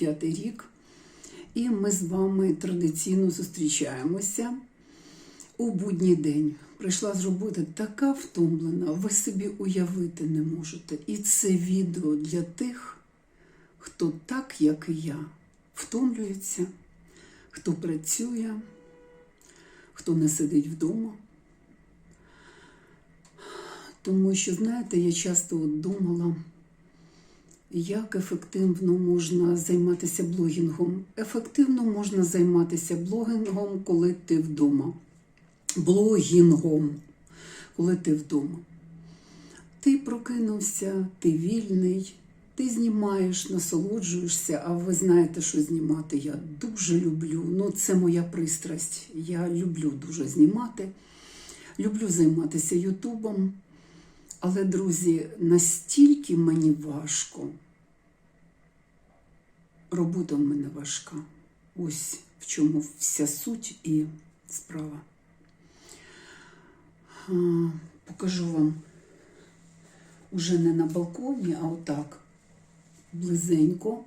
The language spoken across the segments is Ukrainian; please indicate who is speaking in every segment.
Speaker 1: 25 рік. І ми з вами традиційно зустрічаємося у будній день. Прийшла з роботи така втомлена, ви собі уявити не можете. І це відео для тих, хто так, як і я, втомлюється, хто працює, хто не сидить вдома. Тому що, знаєте, я часто думала, як ефективно можна займатися блогінгом. Ефективно можна займатися блогінгом, коли ти вдома. Блогінгом, коли ти вдома. Ти прокинувся, ти вільний, ти знімаєш, насолоджуєшся, а ви знаєте, що знімати я дуже люблю. Ну, це моя пристрасть. Я люблю дуже знімати. Люблю займатися Ютубом. Але, друзі, настільки мені важко. Робота в мене важка. Ось в чому вся суть і справа. Покажу вам уже не на балконі, а отак близенько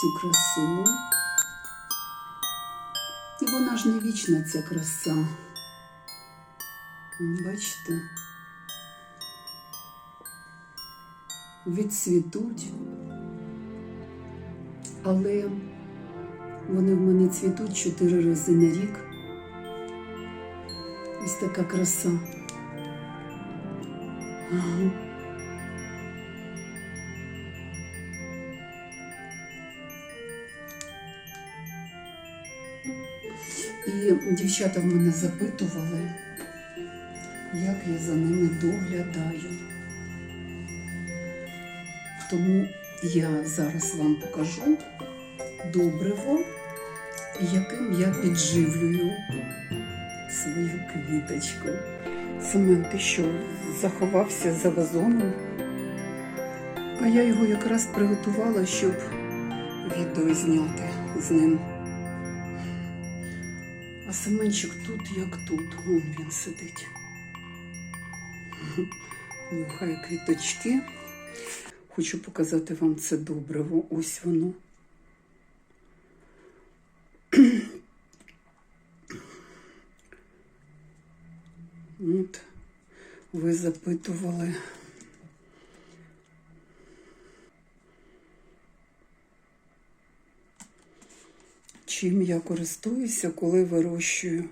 Speaker 1: цю красу. І вона ж не вічна ця краса. Бачите? Відцвітуть, але вони в мене цвітуть чотири рази на рік. Ось така краса. І дівчата в мене запитували, як я за ними доглядаю. Тому я зараз вам покажу добриво, яким я підживлюю свою квіточку. Семен, ти що, заховався за вазоном? А я його якраз приготувала, щоб відео зняти з ним. А Семенчик тут, як тут, вон він сидить. Нюхає квіточки. Хочу показати вам це добриво. Ось воно. От, ви запитували. Чим я користуюся, коли вирощую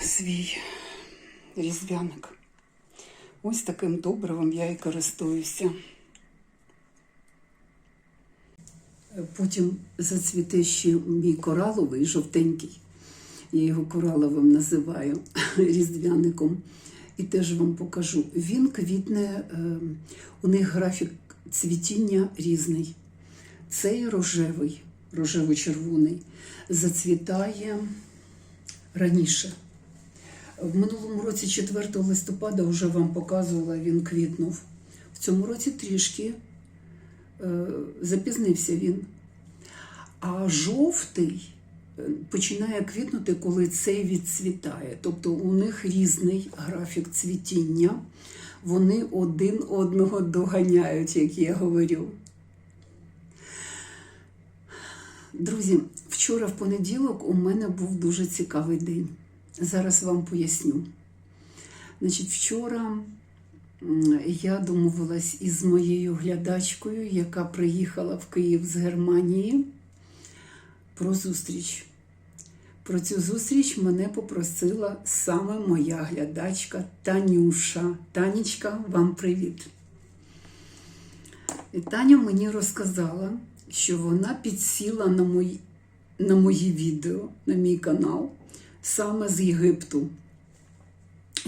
Speaker 1: свій різдвяник. Ось таким добривом я і користуюся. Потім зацвіте ще мій кораловий жовтенький. Я його кораловим називаю різдвяником. І теж вам покажу. Він квітне, е, у них графік цвітіння різний. Цей рожевий, рожево-червоний, зацвітає раніше. В минулому році, 4 листопада, вже вам показувала, він квітнув. В цьому році трішки е, запізнився він. А жовтий е, починає квітнути, коли цей відцвітає. Тобто у них різний графік цвітіння. Вони один одного доганяють, як я говорю. Друзі, вчора в понеділок у мене був дуже цікавий день. Зараз вам поясню. Значить, вчора я домовилась із моєю глядачкою, яка приїхала в Київ з Германії, про зустріч. Про цю зустріч мене попросила саме моя глядачка Танюша. Танечка, вам привіт. І Таня мені розказала, що вона підсіла на мої, на мої відео, на мій канал саме з Єгипту.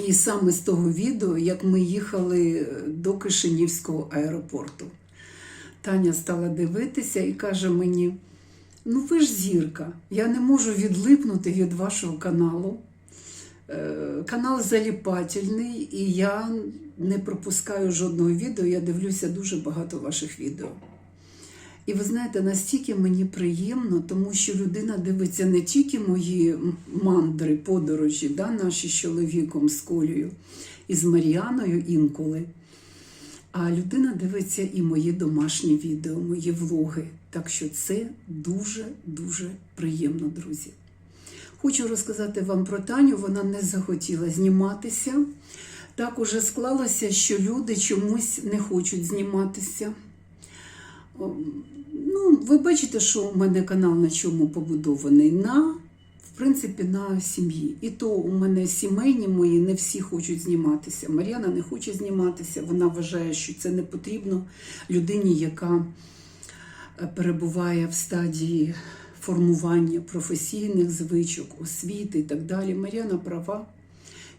Speaker 1: І саме з того відео, як ми їхали до Кишинівського аеропорту. Таня стала дивитися і каже мені: ну ви ж зірка, я не можу відлипнути від вашого каналу. Канал заліпательний, і я не пропускаю жодного відео, я дивлюся дуже багато ваших відео. І ви знаєте, настільки мені приємно, тому що людина дивиться не тільки мої мандри, подорожі, да, наші з чоловіком, з Колею і з Мар'яною інколи. А людина дивиться і мої домашні відео, мої влоги. Так що це дуже-дуже приємно, друзі. Хочу розказати вам про Таню. Вона не захотіла зніматися. Так уже склалося, що люди чомусь не хочуть зніматися. Ну, ви бачите, що у мене канал на чому побудований? На, в принципі, на сім'ї. І то у мене сімейні мої не всі хочуть зніматися. Мар'яна не хоче зніматися. Вона вважає, що це не потрібно людині, яка е, перебуває в стадії формування професійних звичок, освіти і так далі. Мар'яна права.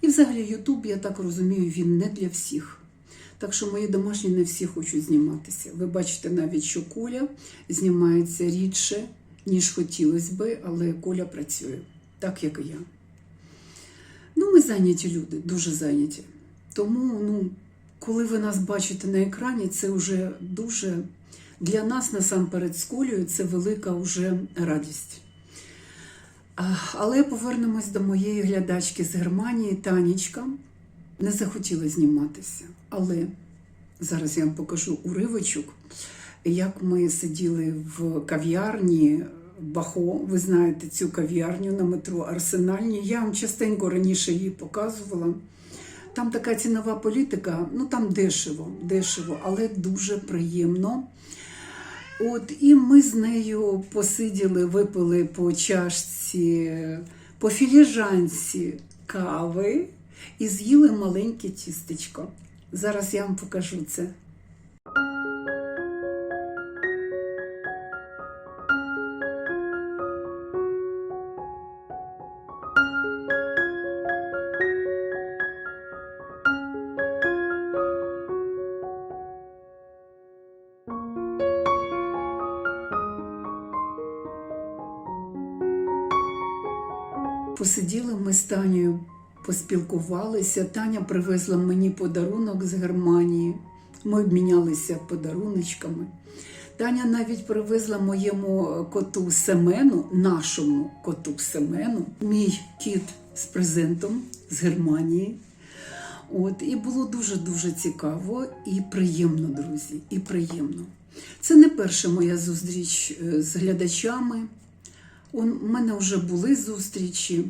Speaker 1: І взагалі Ютуб, я так розумію, він не для всіх. Так що мої домашні не всі хочуть зніматися. Ви бачите навіть, що Коля знімається рідше, ніж хотілося би, але Коля працює, так як і я. Ну, ми зайняті люди, дуже зайняті. Тому, ну, коли ви нас бачите на екрані, це вже дуже для нас насамперед з Колею це велика вже радість. Але повернемось до моєї глядачки з Германії, Танічка. Не захотіла зніматися. Але зараз я вам покажу уривочок, як ми сиділи в кав'ярні Бахо. Ви знаєте цю кав'ярню на метро Арсенальні. Я вам частенько раніше її показувала. Там така цінова політика, ну там дешево, дешево, але дуже приємно. От і ми з нею посиділи, випили по чашці, по філіжанці кави і з'їли маленьке тістечко. Зараз я вам покажу це. Поспілкувалися. Таня привезла мені подарунок з Германії. Ми обмінялися подаруночками. Таня навіть привезла моєму коту Семену, нашому коту Семену, мій кіт з презентом з Германії. От, і було дуже-дуже цікаво і приємно, друзі, і приємно. Це не перша моя зустріч е, з глядачами. У мене вже були зустрічі.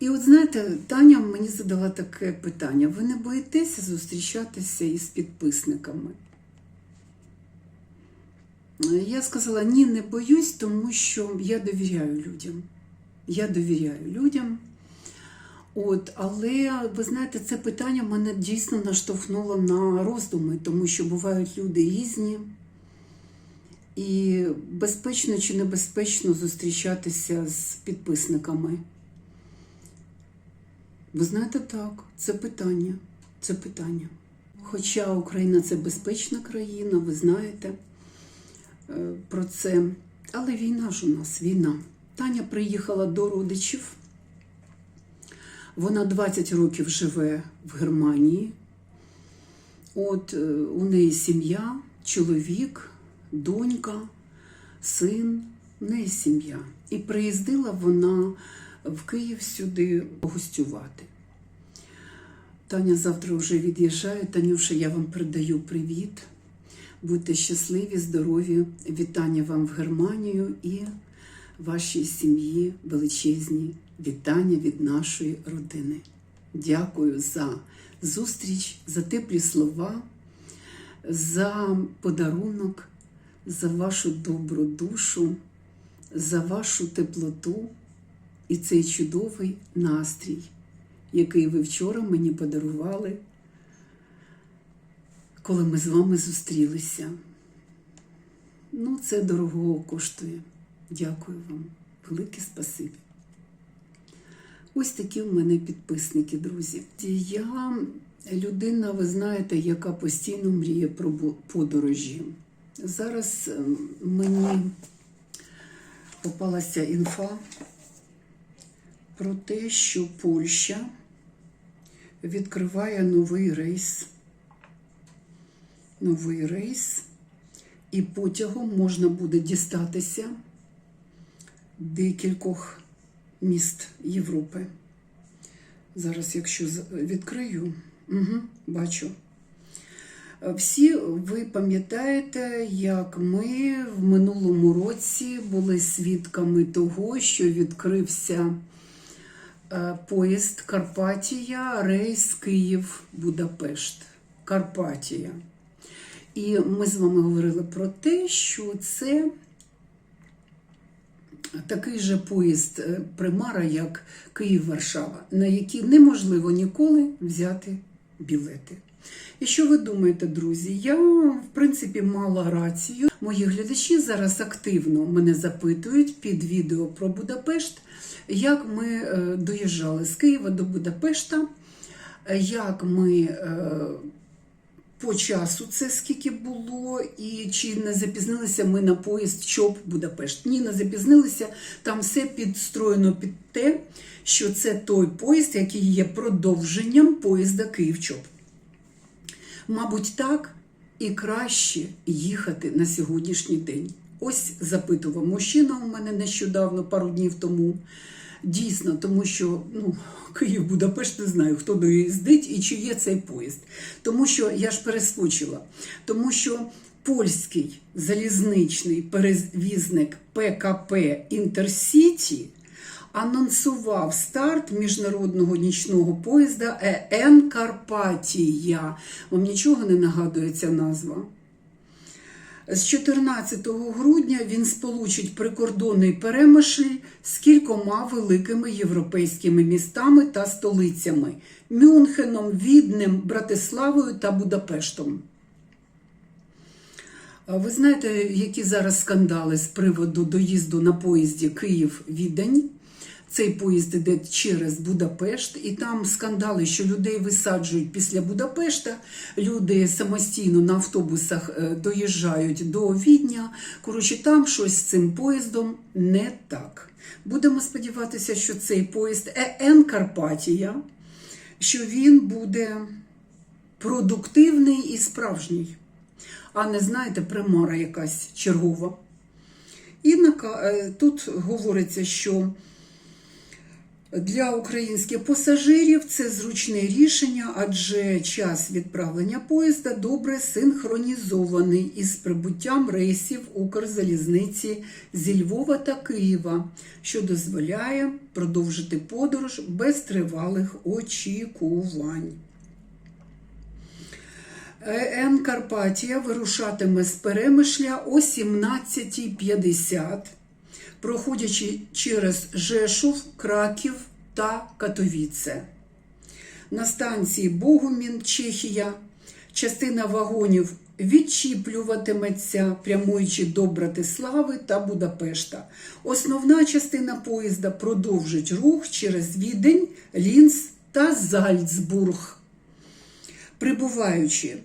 Speaker 1: І от знаєте, Таня мені задала таке питання: ви не боїтеся зустрічатися із підписниками? Я сказала, ні, не боюсь, тому що я довіряю людям. Я довіряю людям. От, але ви знаєте, це питання мене дійсно наштовхнуло на роздуми, тому що бувають люди різні. І безпечно чи небезпечно зустрічатися з підписниками? Ви знаєте, так, це питання. Це питання. Хоча Україна це безпечна країна, ви знаєте е, про це. Але війна ж у нас, війна. Таня приїхала до родичів. Вона 20 років живе в Германії. От е, у неї сім'я, чоловік, донька, син, в неї сім'я. І приїздила вона в Київ сюди гостювати. Таня завтра вже від'їжджає. Танюша, я вам передаю привіт. Будьте щасливі, здорові. Вітання вам в Германію і вашій сім'ї величезні вітання від нашої родини. Дякую за зустріч, за теплі слова, за подарунок, за вашу добру душу, за вашу теплоту і цей чудовий настрій, який ви вчора мені подарували, коли ми з вами зустрілися. Ну, це дорогого коштує. Дякую вам. Велике спасибі. Ось такі в мене підписники, друзі. Я людина, ви знаєте, яка постійно мріє про подорожі. Зараз ем, мені попалася інфа про те, що Польща відкриває новий рейс новий рейс, і потягом можна буде дістатися декількох міст Європи. Зараз, якщо відкрию, угу, бачу. Всі ви пам'ятаєте, як ми в минулому році були свідками того, що відкрився поїзд Карпатія, рейс Київ-Будапешт. Карпатія. І ми з вами говорили про те, що це такий же поїзд е, примара, як Київ-Варшава, на який неможливо ніколи взяти білети. І що ви думаєте, друзі? Я, в принципі, мала рацію. Мої глядачі зараз активно мене запитують під відео про Будапешт, як ми е, доїжджали з Києва до Будапешта, е, як ми е, по часу це скільки було, і чи не запізнилися ми на поїзд ЧОП Будапешт. Ні, не запізнилися. Там все підстроєно під те, що це той поїзд, який є продовженням поїзда Київ-ЧОП. Мабуть, так і краще їхати на сьогоднішній день. Ось запитував мужчина у мене нещодавно, пару днів тому. Дійсно, тому що ну, Київ, Будапешт, не знаю, хто доїздить і чи є цей поїзд. Тому що я ж перескочила, тому що польський залізничний перевізник ПКП Інтерсіті анонсував старт міжнародного нічного поїзда ЕН Карпатія. Вам нічого не нагадує ця назва? З 14 грудня він сполучить прикордонний перемишль з кількома великими європейськими містами та столицями Мюнхеном, Віднем, Братиславою та Будапештом. Ви знаєте, які зараз скандали з приводу доїзду на поїзді Київ-Відень? Цей поїзд іде через Будапешт, і там скандали, що людей висаджують після Будапешта. Люди самостійно на автобусах е, доїжджають до Відня. Коротше, там щось з цим поїздом не так. Будемо сподіватися, що цей поїзд ЕН Карпатія, що він буде продуктивний і справжній, а не знаєте, примара якась чергова. І е, тут говориться, що для українських пасажирів це зручне рішення, адже час відправлення поїзда добре синхронізований із прибуттям рейсів Укрзалізниці зі Львова та Києва, що дозволяє продовжити подорож без тривалих очікувань. ЕН Карпатія вирушатиме з перемишля о 17.50 проходячи через Жешув, Краків та Катовіце. На станції Богумін, Чехія, частина вагонів відчіплюватиметься, прямуючи до Братислави та Будапешта. Основна частина поїзда продовжить рух через Відень, Лінц та Зальцбург. Прибуваючи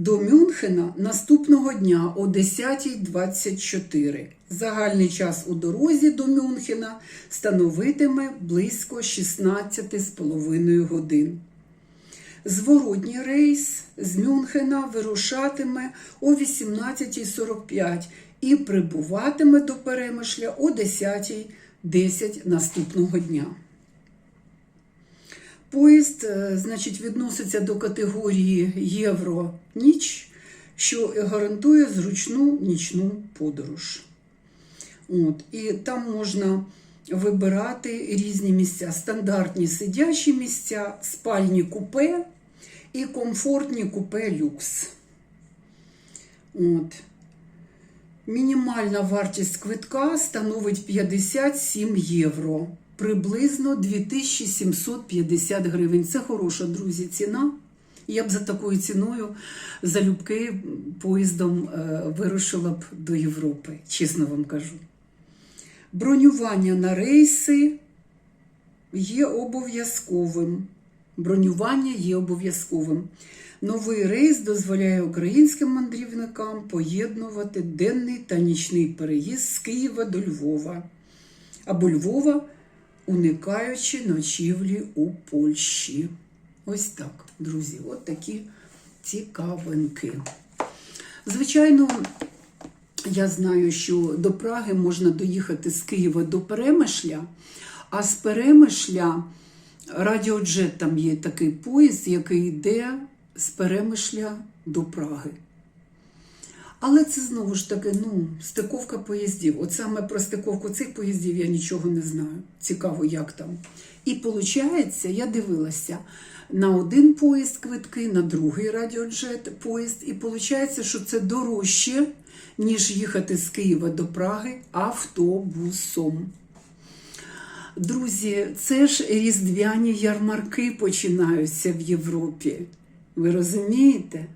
Speaker 1: до Мюнхена наступного дня о 10.24. Загальний час у дорозі до Мюнхена становитиме близько 16,5 годин. Зворотній рейс з Мюнхена вирушатиме о 18.45 і прибуватиме до Перемишля о 10.10 наступного дня. Поїзд, е, значить, відноситься до категорії Євро ніч, що гарантує зручну нічну подорож. От, і там можна вибирати різні місця: стандартні сидячі місця, спальні купе і комфортні купе люкс. От. Мінімальна вартість квитка становить 57 євро, приблизно 2750 гривень. Це хороша, друзі, ціна. Я б за такою ціною залюбки поїздом е, вирушила б до Європи, чесно вам кажу. Бронювання на рейси є обов'язковим. Бронювання є обов'язковим. Новий рейс дозволяє українським мандрівникам поєднувати денний та нічний переїзд з Києва до Львова або Львова, уникаючи ночівлі у Польщі. Ось так, друзі, от такі цікавинки. Звичайно, я знаю, що до Праги можна доїхати з Києва до Перемишля, а з Перемишля радіоджет там є такий поїзд, який йде з Перемишля до Праги. Але це знову ж таки ну, стиковка поїздів. От саме про стиковку цих поїздів я нічого не знаю. Цікаво, як там. І виходить, я дивилася на один поїзд квитки, на другий радіоджет поїзд. І виходить, що це дорожче, ніж їхати з Києва до Праги автобусом. Друзі, це ж різдвяні ярмарки починаються в Європі. Ви розумієте?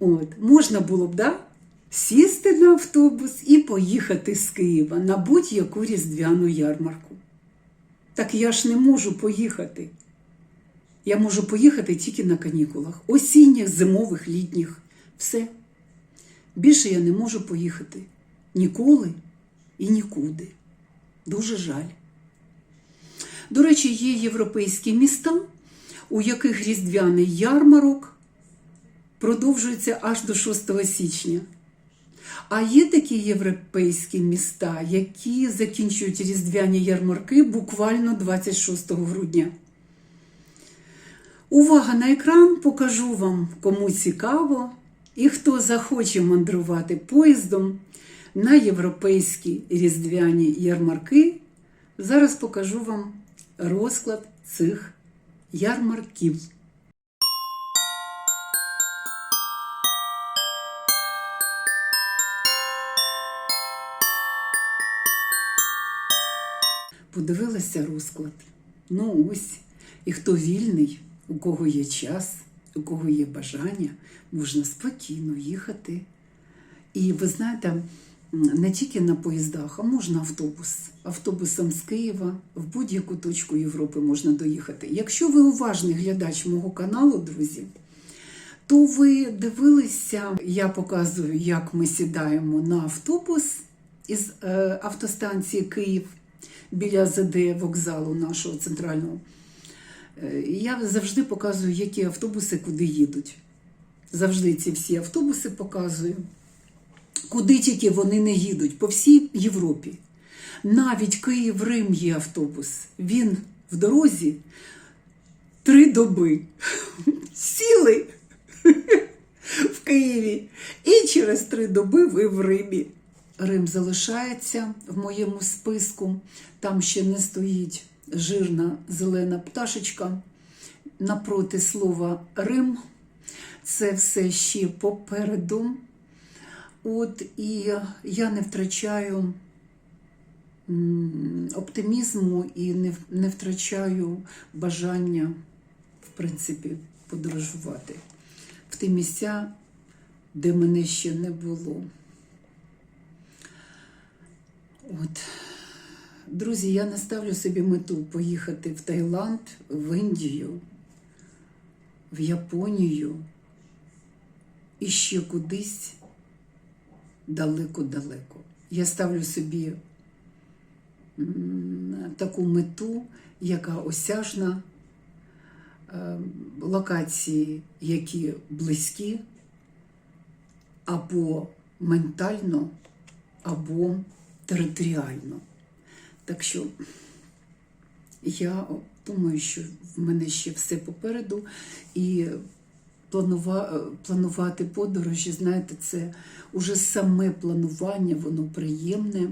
Speaker 1: От, можна було б, да? Сісти на автобус і поїхати з Києва на будь-яку різдвяну ярмарку. Так я ж не можу поїхати. Я можу поїхати тільки на канікулах, осінніх, зимових, літніх. Все. Більше я не можу поїхати ніколи і нікуди. Дуже жаль. До речі, є європейські міста, у яких різдвяний ярмарок продовжується аж до 6 січня. А є такі європейські міста, які закінчують різдвяні ярмарки буквально 26 грудня. Увага на екран, покажу вам, кому цікаво, і хто захоче мандрувати поїздом на європейські різдвяні ярмарки. Зараз покажу вам розклад цих ярмарків. Подивилася розклад. Ну ось. І хто вільний, у кого є час, у кого є бажання, можна спокійно їхати. І ви знаєте, не тільки на поїздах, а можна автобус. Автобусом з Києва в будь-яку точку Європи можна доїхати. Якщо ви уважний глядач мого каналу, друзі, то ви дивилися, я показую, як ми сідаємо на автобус із е, автостанції Київ біля ЗД вокзалу нашого центрального. Е, Я завжди показую, які автобуси куди їдуть. Завжди ці всі автобуси показую, куди тільки вони не їдуть, по всій Європі. Навіть Київ-Рим є автобус. Він в дорозі три доби. Сіли в Києві. І через три доби ви в Римі. Рим залишається в моєму списку. Там ще не стоїть жирна зелена пташечка. Напроти слова Рим. Це все ще попереду. От і я не втрачаю оптимізму і не, не втрачаю бажання, в принципі, подорожувати в ті місця, де мене ще не було. От. Друзі, я не ставлю собі мету поїхати в Таїланд, в Індію, в Японію і ще кудись далеко-далеко. Я ставлю собі таку мету, яка осяжна, е, локації, які близькі, або ментально, або територіально. Так що я думаю, що в мене ще все попереду, і планува... планувати подорожі, знаєте, це уже саме планування, воно приємне.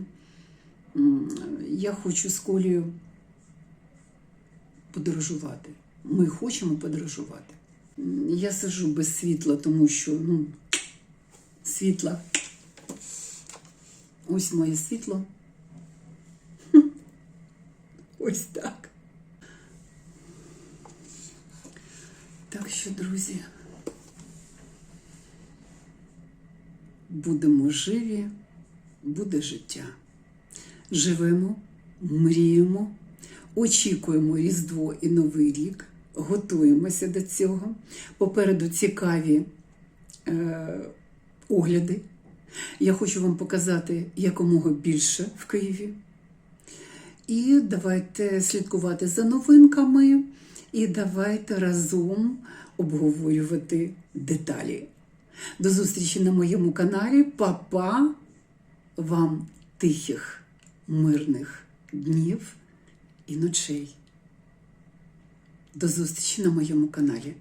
Speaker 1: Я хочу з Колею подорожувати. Ми хочемо подорожувати. Я сижу без світла, тому що ну, світла. Ось моє світло. Ось так. Так що, друзі, будемо живі, буде життя. Живемо, мріємо, очікуємо Різдво і Новий рік, готуємося до цього. Попереду цікаві е, огляди. Я хочу вам показати якомога більше в Києві. І давайте слідкувати за новинками, і давайте разом обговорювати деталі. До зустрічі на моєму каналі. Па-па! вам тихих, мирних днів і ночей. До зустрічі на моєму каналі.